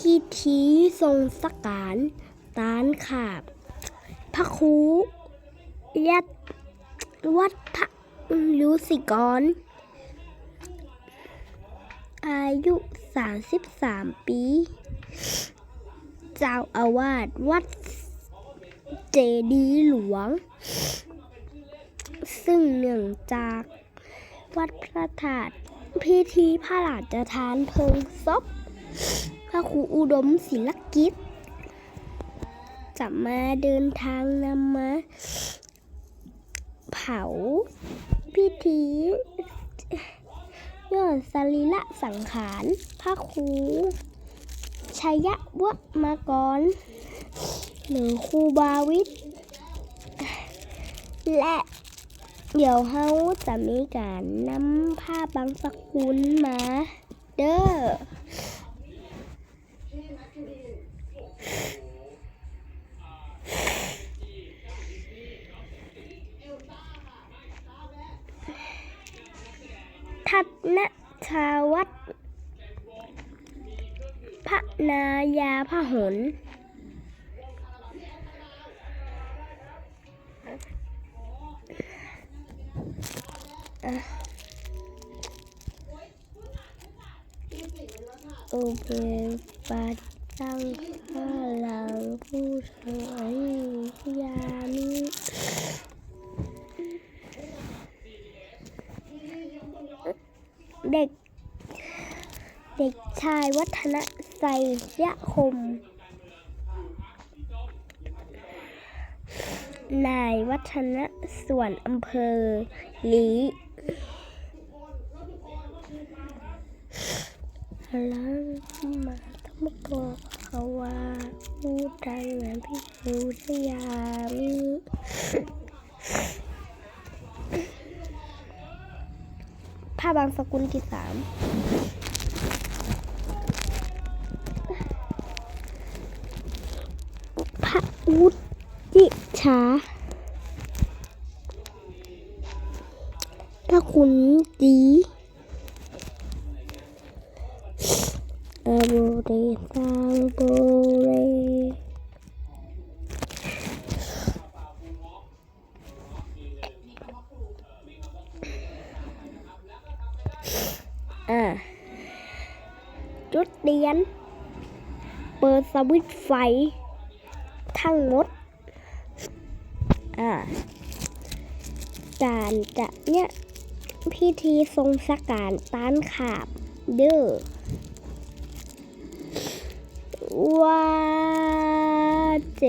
พิธีทรงสการตานขาบ พระครูยัดวัดพระลุสิกร อายุ 33 ปี เจ้าอาวาสวัดเจดีหลวง ซึ่งเนื่องจากวัดพระธาตุพิธีพระราชทานเพลิงศพ พระครูอุดมศิลกิจจะมาเดินทางนำมาเผาพิธียอดสรีละสังขารพระครูชัยวมากร หรือครูบาวิทและเดี๋ยวเฮาจะมีการนำผ้าบางสกุลมาเด้อ ทัศ นชาวัดพระนายาพหลโอเคปัดตั้งข้าหลังผู้ชายยามิ ชายวัฒนไสยคม นายวัฒนส่วนอำเภอลีแล้วมาต้องมากอกเขาว่าพูดดังเหมือนพี่ฟูสยามีผ้าบางสกุลที่สาม ทั้งหมด อ่าการจะเนี่ยพิธีทรงสการต้านขาบเด้อว่าเจ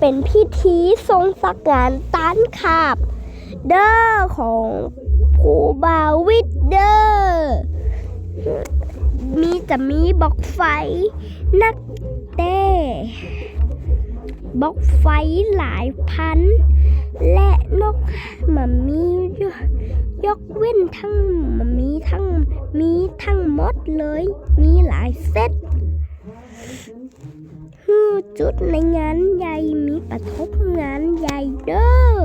เป็นพิธีทรงสักการต้านขับเดอร์ของคูบาวิดเดอร์มีจะมีบล็อกไฟ นักเต้บล็อกไฟหลายพัน และนกมันมียกเว้นทั้งมันมีทั้งมีทั้งหมดเลย มีหลายเซต ฮือจุดในงานใหญ่มีประทบงานใหญ่เด้อ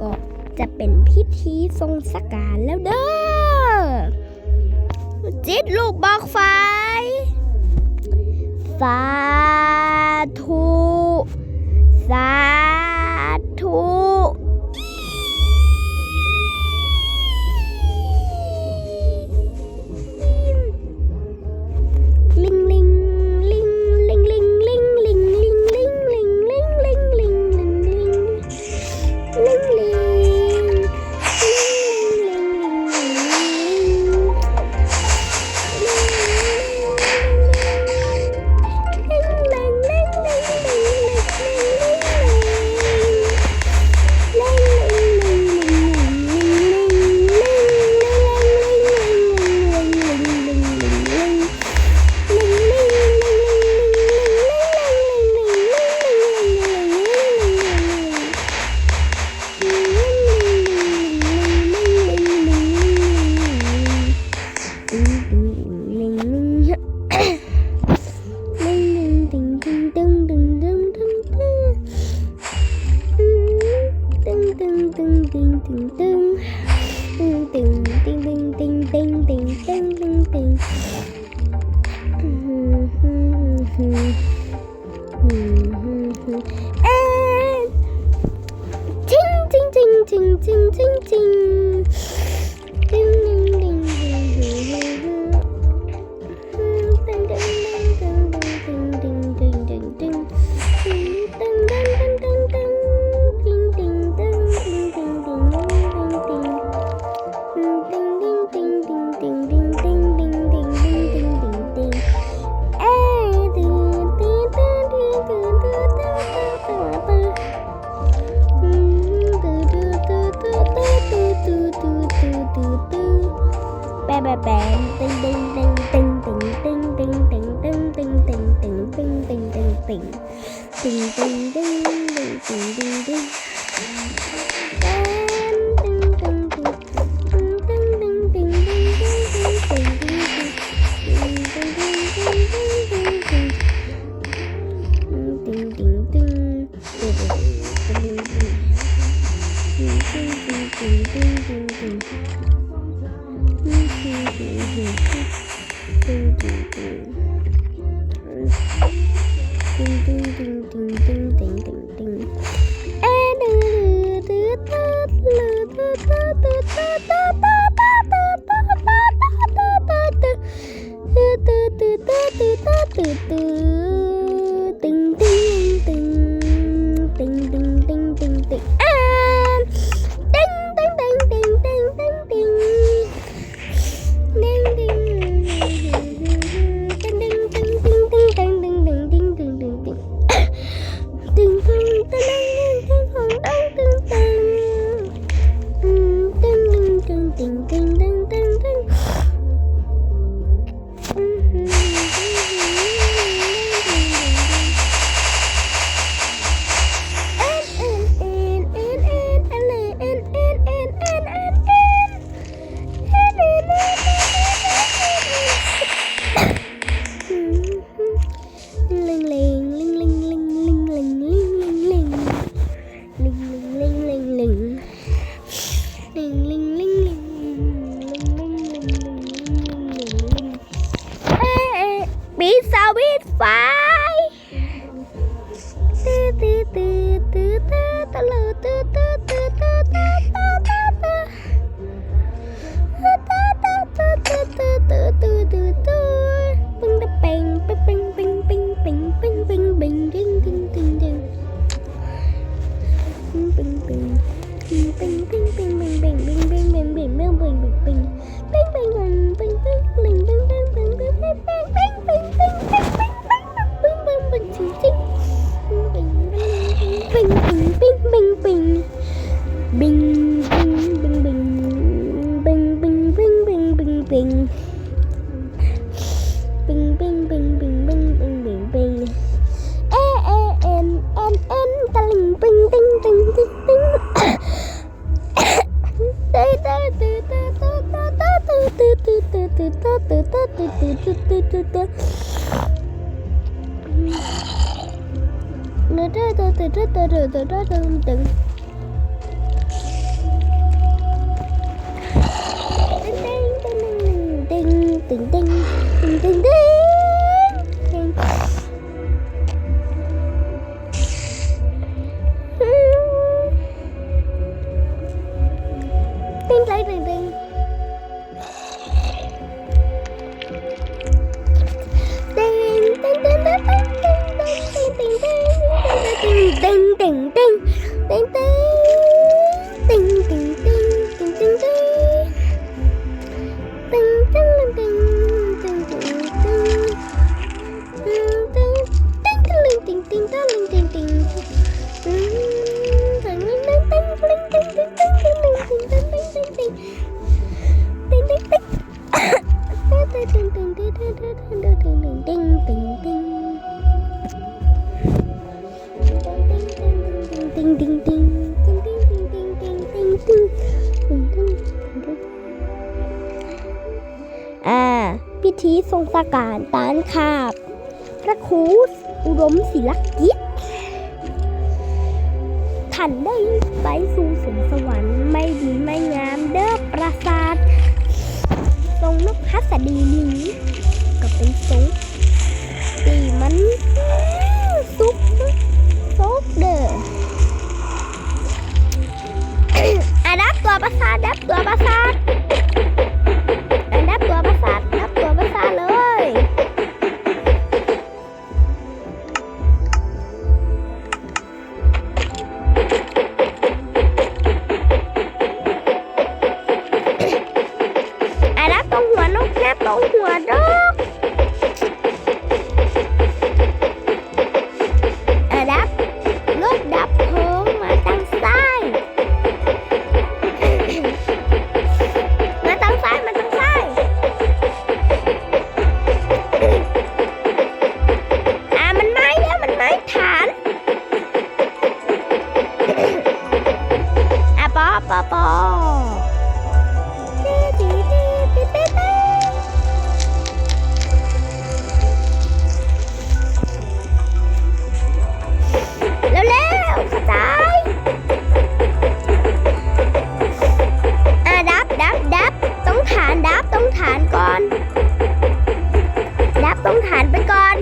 ก็จะเป็นพิธีทรงสการแล้วเด้อจิตลูกบอกไฟ ไฟ วิดฟ้า พิธีทรงสาการตานขาบ พระครูอุดมศิลกิจท่านได้ไปสู่สมสวรรค์ไม่ดีไม่งามเด้อประสาททรงนกฮัสดีนี้ก็เป็นสูงตีมันซุกซุกเด้ออันดับตัวประสาทดับตัวประสาท đẹp đủ mùa đó ต้องฐานก่อน ดับต้องฐานไปก่อน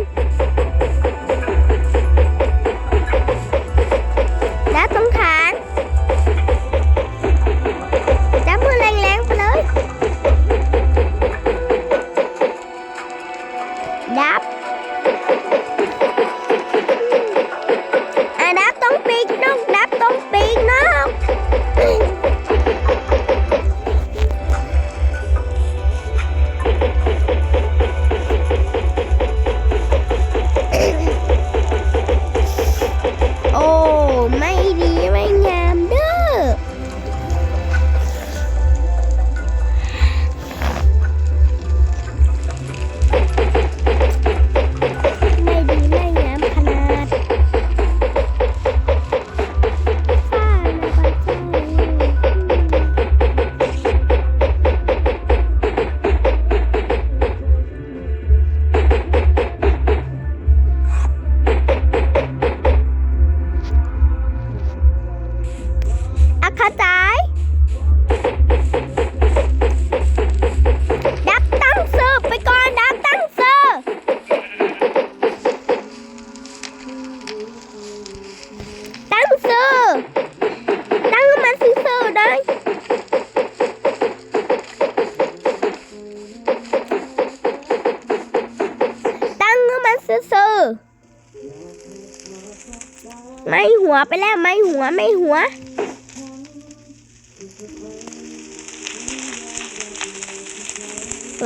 ไม่หัวไปแล้วไม่หัวไม่หัว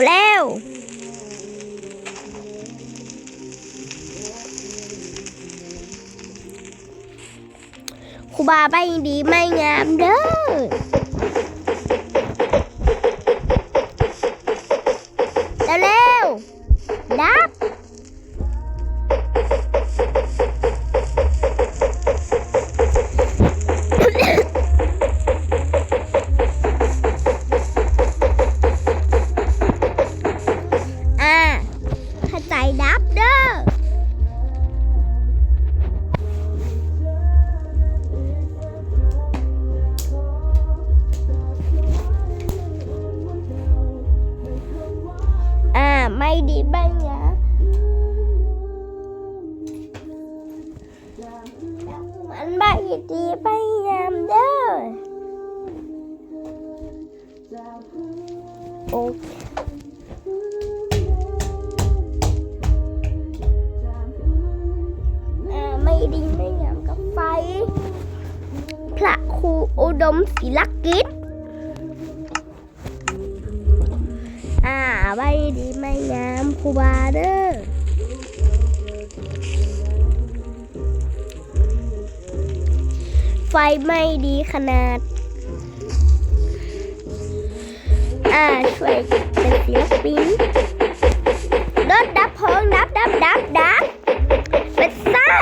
เร็วครูบาใบดีไม่งามเด้อ ดีไม่งามครูบาเด้อไฟไม่ดีขนาด อ่าช่วยเป็นศิลปินรถดับเพลิงดับดับดับดับเป็นไส้